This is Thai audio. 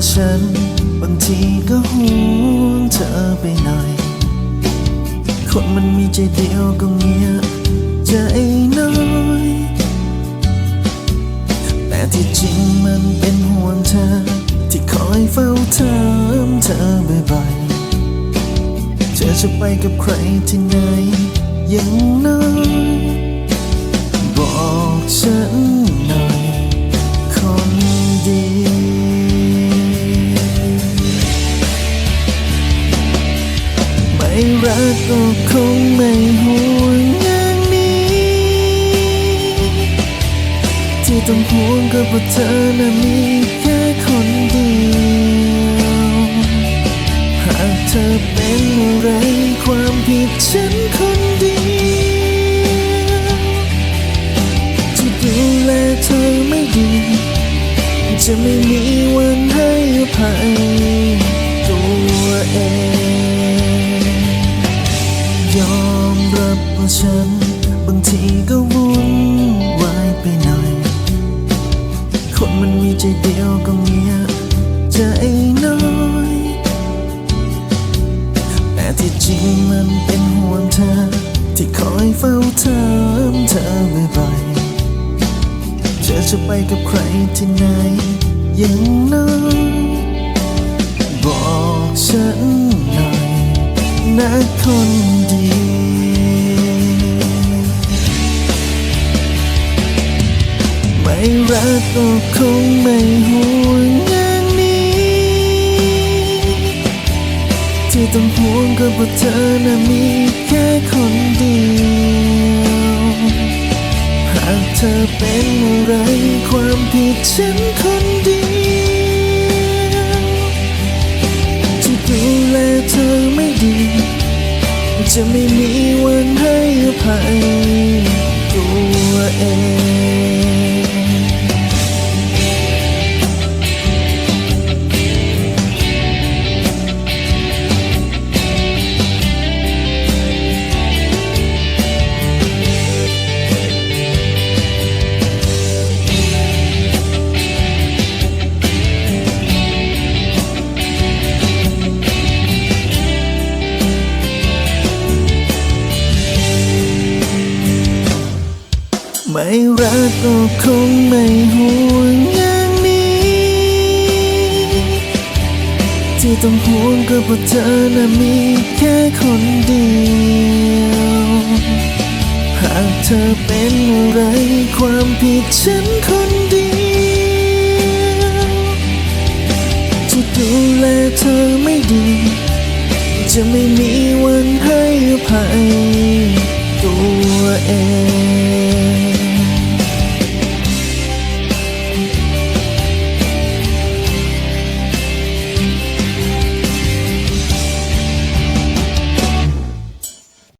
ว่าฉันบางทีก็ห่วงเธอไปหน่อย คนมันมีใจเดียวก็เงียบใจน้อย แต่ที่จริงมันเป็นห่วงเธอ ที่คอยเฝ้าถามเธอบ่อยๆเธอจะไปกับใครที่ไหนย่างน้อย บอกฉันหน่อย รักก็คงไม่ห่วงอย่างนี้ ที่ต้องห่วงก็เพราะเธอน่ะมีแค่คนเดียว หากเธอเป็นอะไรความผิดฉันคนเดียวที่ดูแลเธอไม่ดี จะไม่มีวันให้อภัยตัวเอง ยอมรับว่าฉัน บางทีก็วุ่นวายไปหน่อย คนมันมีใจเดียวก็เงียใจน้อย แต่ที่จริงมันเป็นห่วงเธอ ที่คอยเฝ้าถามเธอบ่อยๆเธอจะไปกับใครที่ไหนย่างน้อยบอกฉัน นะคนดี ไม่รักก็คงไม่ห่วงอย่างนี้ ที่ต้องห่วงก็เพราะเธอน่ะมีแค่คนเดียวหากเธอเป็นอะไรความผิดฉันคนเดียว ไม่รักก็คงไม่ห่วงอย่างนี้ ที่ต้องห่วงก็เพราะเธอน่ะมีแค่คนเดียว หากเธอเป็นอะไรความผิดฉันคนเดียวจะดูแลเธอไม่ดี จะไม่มีวันให้อภัยตัวเอง